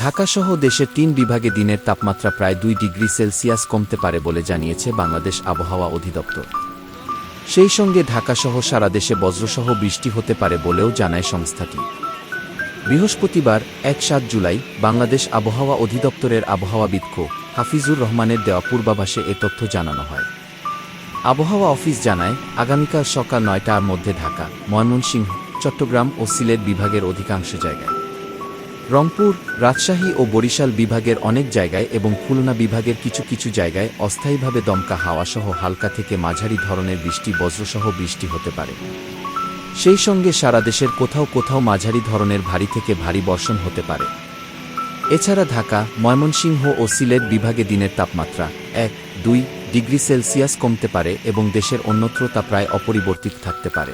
ঢাকাসহ দেশের তিন বিভাগে দিনের তাপমাত্রা প্রায় দুই ডিগ্রি সেলসিয়াস কমতে পারে বলে জানিয়েছে বাংলাদেশ আবহাওয়া অধিদপ্তর। সেই সঙ্গে ঢাকাসহ সারা দেশে বজ্রসহ বৃষ্টি হতে পারে বলেও জানায় সংস্থাটি। বৃহস্পতিবার, এক সাত জুলাই, বাংলাদেশ আবহাওয়া অধিদপ্তরের আবহাওয়াবিদ হাফিজুর রহমানের দেওয়া পূর্বাভাসে এ তথ্য জানানো হয়। আবহাওয়া অফিস জানায়, আগামীকাল সকাল নয়টার মধ্যে ঢাকা, ময়মনসিংহ, চট্টগ্রাম ও সিলেট বিভাগের অধিকাংশ জায়গায়। রংপুর, রাজশাহী ও বরিশাল বিভাগের অনেক জায়গায় এবং খুলনা বিভাগের কিছু কিছু জায়গায় অস্থায়ীভাবে দমকা হাওয়াসহ হালকা থেকে মাঝারি ধরনের বৃষ্টি, বজ্রসহ বৃষ্টি হতে পারে। সেই সঙ্গে সারা দেশের কোথাও কোথাও মাঝারি ধরনের ভারী থেকে ভারী বর্ষণ হতে পারে। এছাড়া ঢাকা, ময়মনসিংহ ও সিলেট বিভাগে দিনের তাপমাত্রা এক, দুই ডিগ্রি সেলসিয়াস কমতে পারে এবং দেশের অন্যত্র তা প্রায় অপরিবর্তিত থাকতে পারে।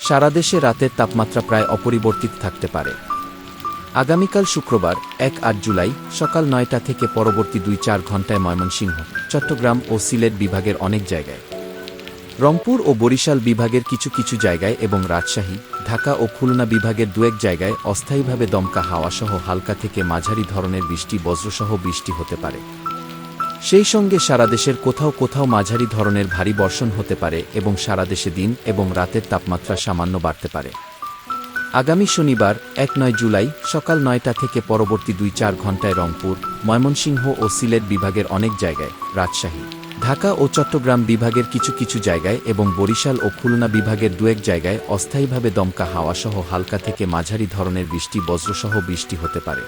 সারা দেশে রাতের তাপমাত্রা প্রায় অপরিবর্তিত থাকতে পারে। আগামীকাল শুক্রবার, এক আট জুলাই, সকাল নয়টা থেকে পরবর্তী দুই চার ঘণ্টায় ময়মনসিংহ, চট্টগ্রাম ও সিলেট বিভাগের অনেক জায়গায়। রংপুর ও বরিশাল বিভাগের কিছু কিছু জায়গায় এবং রাজশাহী, ঢাকা ও খুলনা বিভাগের দুয়েক জায়গায় অস্থায়ীভাবে দমকা হাওয়াসহ হালকা থেকে মাঝারি ধরনের বৃষ্টি, বজ্রসহ বৃষ্টি হতে পারে। সেই সঙ্গে সারা দেশের কোথাও কোথাও মাঝারি ধরনের ভারী বর্ষণ হতে পারে এবং সারা দেশে দিন এবং রাতের তাপমাত্রা সামান্য বাড়তে পারে। আগামী শনিবার, এক নয় জুলাই, সকাল নয়টা থেকে পরবর্তী দুই চার ঘণ্টায় রংপুর, ময়মনসিংহ ও সিলেট বিভাগের অনেক জায়গায় রাজশাহী, ঢাকা ও চট্টগ্রাম বিভাগের কিছু কিছু জায়গায় এবং বরিশাল ও খুলনা বিভাগের দুয়েক জায়গায় অস্থায়ীভাবে দমকা হাওয়াসহ হালকা থেকে মাঝারি ধরনের বৃষ্টি, বজ্রসহ বৃষ্টি হতে পারে।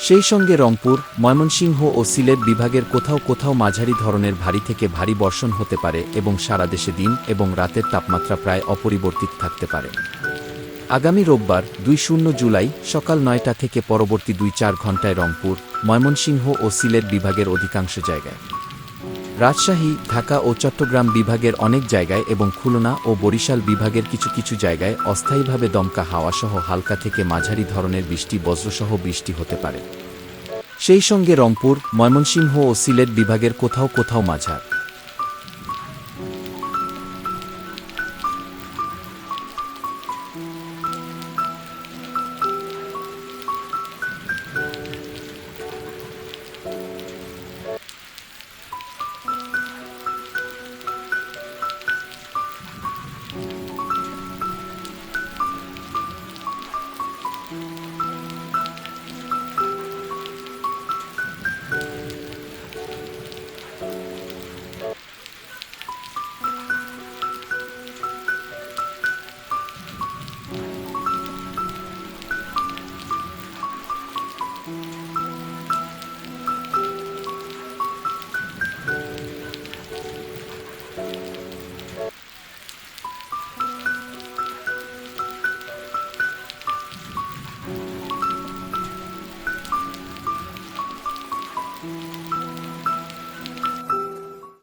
সেই সঙ্গে রংপুর, ময়মনসিংহ ও সিলেট বিভাগের কোথাও কোথাও মাঝারি ধরনের ভারী থেকে ভারী বর্ষণ হতে পারে এবং সারা দেশে দিন এবং রাতের তাপমাত্রা প্রায় অপরিবর্তিত থাকতে পারে। আগামী রোববার দুই শূন্য জুলাই সকাল নয়টা থেকে পরবর্তী দুই চার ঘণ্টায় রংপুর, ময়মনসিংহ ও সিলেট বিভাগের অধিকাংশ জায়গায়। রাজশাহী, ঢাকা ও চট্টগ্রাম বিভাগের অনেক জায়গায় এবং খুলনা ও বরিশাল বিভাগের কিছু কিছু জায়গায় অস্থায়ীভাবে দমকা হাওয়াসহ হালকা থেকে মাঝারি ধরনের বৃষ্টি, বজ্রসহ বৃষ্টি হতে পারে। সেই সঙ্গে রংপুর, ময়মনসিংহ ও সিলেট বিভাগের কোথাও কোথাও মাঝার।